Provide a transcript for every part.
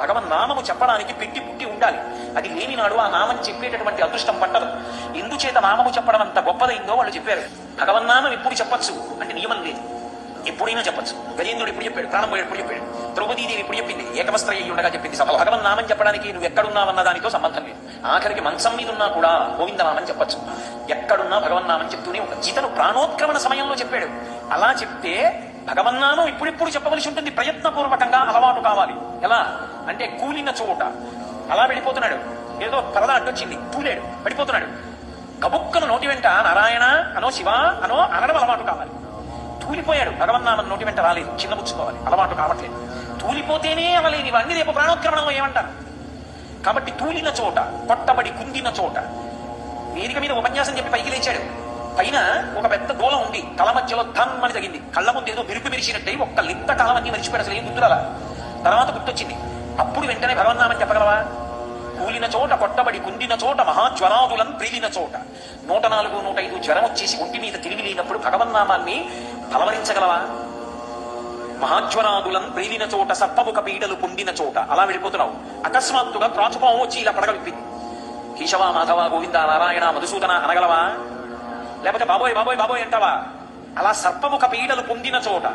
భగవన్నామము చెప్పడానికి పెట్టి పుట్టి ఉండాలి. అది లేనినాడు ఆ నామం చెప్పేటటువంటి అదృష్టం పట్టదు. ఎందుచేత నామము చెప్పడం అంత గొప్పదైందో వాళ్ళు చెప్పారు. భగవన్నామం ఎప్పుడు చెప్పచ్చు అంటే నియమం లేదు. ఎప్పుడైనా చెప్పచ్చు. గజేంద్రుడు ఇప్పుడు చెప్పాడు? ప్రాణం ఎప్పుడు చెప్పాడు? ద్రౌపదీదేవి ఇప్పుడు చెప్పింది? ఏకవస్త్ర అయ్యి ఉండగా చెప్పింది. సభలో భగవన్ నామం చెప్పడానికి నువ్వు ఎక్కడున్నావన్న దానితో సంబంధం లేదు. ఆఖరికి మంచం మీద ఉన్నా కూడా గోవిందనామం చెప్పచ్చు. ఎక్కడున్నా భగవన్నామం చెప్తూనే ఉంటా. ఇతను ప్రాణోత్క్రమణ సమయంలో చెప్పాడు. అలా చెప్తే భగవన్నామం ఇప్పుడిప్పుడు చెప్పవలసి ఉంటుంది. ప్రయత్నపూర్వకంగా అలవాటు కావాలి. ఎలా? అంటే కూలిన చోట. అలా వెళ్ళిపోతున్నాడు. ఏదో పరద అడ్డొచ్చింది. కూలేడు. పడిపోతున్నాడు. కబుక్కను నోటి వెంట నారాయణ అనో శివ అనో అనడం అలవాటు కావాలి. తూలిపోయాడు. భగవన్నామం నోటి వెంట రాలేదు. చిన్నపుచ్చుకోవాలి అలవాటు కావట్లేదు. తూలిపోతేనే అవలేదు ఇవన్నీ రేపు ప్రాణోత్క్రమణంలో ఏమంటారు? కాబట్టి తూలిన చోట కొట్టబడి కుందిన చోట. వేదిక మీద ఉపన్యాసం చెప్పి పైకి లేచాడు. పైన ఒక పెద్ద గోళం ఉంది. తల మధ్యలో ధన్ అని తగింది కళ్ళ ముందు ఏదో మెరుపు మెరిచినట్టయి ఒక్క లింత కాలం అన్ని మరిచిపోయాడు అసలు ఏం గుర్తురాలా? తర్వాత గుర్తొచ్చింది. అప్పుడు వెంటనే భగవన్నామని చెప్పగలవా? కూలిన చోట కొట్టబడి కుండిన చోట మహాజ్వరాదులను ప్రీలిన చోట. నూట నాలుగు నూట ఐదు జ్వరం వచ్చేసి ఒంటి మీద తిరిగి లేనప్పుడు భగవన్నామాన్ని పలవరించగలవా? మహాజ్వరాదులం ప్రీలిన చోట సర్పముఖ పీడలు పొందిన చోట. అలా వెళ్ళిపోతున్నావు. అకస్మాత్తుగా ప్రాచుపం వచ్చి ఇలా పడగలిపింది కేశవ మాధవ గోవింద నారాయణ మధుసూదన అనగలవా? లేకపోతే బాబోయ్ బాబోయ్ బాబోయ్ అంటావా? అలా సర్పముఖ పీడలు పొందిన చోట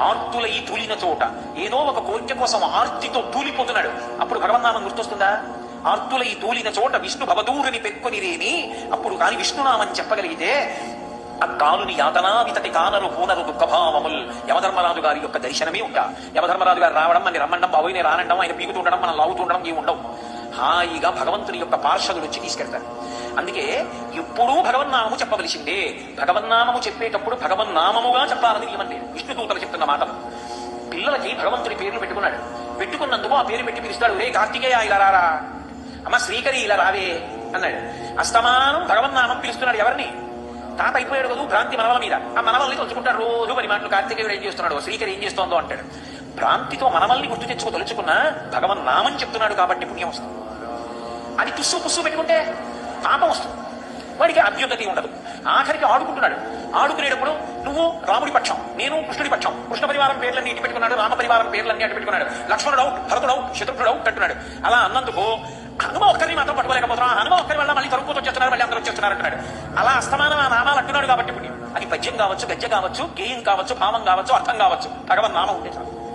ఆర్తుల ఈ తూలిన చోట ఏదో ఒక కోరిక కోసం ఆర్తితో తూలిపోతున్నాడు. అప్పుడు భగవన్నామం గుర్తొస్తుందా? ఆర్తుల ఈ తూలిన చోట విష్ణు భవదూరుని పెక్కుని రేని అప్పుడు కాని విష్ణునామని చెప్పగలిగితే ఆ కాలుని యాతనా వితటి కానరు పూనరు దుఃఖభావముల్ యమధర్మరాజు గారి యొక్క దర్శనమే ఉంటా. యమధర్మరాజు గారు రావడం అని రమ్మండం బాబోయ్ నేను రానండం ఆయన పీకుతుండడం మనం లాగుతుండడం ఏమి ఉండవు హాయిగా భగవంతుని యొక్క పార్షదులు వచ్చి తీసుకెళ్తారు. అందుకే ఎప్పుడూ భగవన్నామము చెప్పవలసిందే. భగవన్నామము చెప్పేటప్పుడు భగవన్నామముగా చెప్పాలని నియమం లేదు చెప్తున్న మాటలు. పిల్లలకి భగవంతుడి పేర్లు పెట్టుకున్నాడు. పెట్టుకున్నందుకు ఆ పేరు పెట్టి పిలుస్తాడు. రే కార్తికేయ ఇలా రారా. అమ్మ శ్రీకరి ఇలా రావే. అన్నాడు. అస్తమానం భగవన్నామం పిలుస్తున్నాడు ఎవరిని? తాత అయిపోయాడు కదా భ్రాంతి మనవల మీద. ఆ మనవల్ని తలుచుకుంటాడు. రోజు పని మాటలు కార్తికేయుడు ఏం చేస్తున్నాడు శ్రీకరి ఏం చేస్తోందో అంటాడు. భ్రాంతితో మనమల్ని గుర్తు తెచ్చుకో తలుచుకున్నా భగవన్ నామని చెప్తున్నాడు కాబట్టి పుణ్యం వస్తుంది. అది తుస్సు పుస్సు పెట్టుకుంటే పాపం వస్తుంది. వాడికి అభ్యున్నతి ఉండదు. ఆఖరికి ఆడుకుంటున్నాడు. ఆడుకునేటప్పుడు నువ్వు రాముడి పక్షం నేను కృష్ణుడి పక్షం. కృష్ణ పరివారం పేర్లన్నీ ఇటు పెట్టుకున్నాడు రామ పరివారం పేర్లన్నీ అటు పెట్టుకున్నాడు. లక్ష్మణుడు అవుట్ భరతుడు అవుట్ శత్రుడు అవుట్ అంటున్నాడు. అలా అన్నందుకు హనుమ ఒక్కరిని మాత్రం పట్టుకోలేకపోతున్నాం. హనుమ ఒక్కరి వల్ల మళ్ళీ తరుపుతో వచ్చేస్తున్నారు మళ్ళీ అందరూ వచ్చేస్తున్నారు అంటున్నాడు. అలా అస్తమానం ఆ నామాలు అంటున్నాడు కాబట్టి పుణ్యం. అది పద్యం కావచ్చు గజ్జ కావచ్చు గేయం కావచ్చు భావం కావచ్చు అర్థం కావచ్చు. భగవన్ నామం ఉంటే చాలు.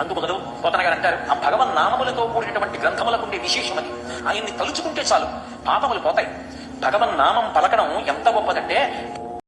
అందుకు పోతన గారు అంటారు ఆ భగవన్ నామములతో కూడినటువంటి గ్రంథములకుండే ఉండే ఆయన్ని తలుచుకుంటే చాలు పాపములు పోతాయి. భగవన్ నామం పలకడం ఎంత గొప్పదంటే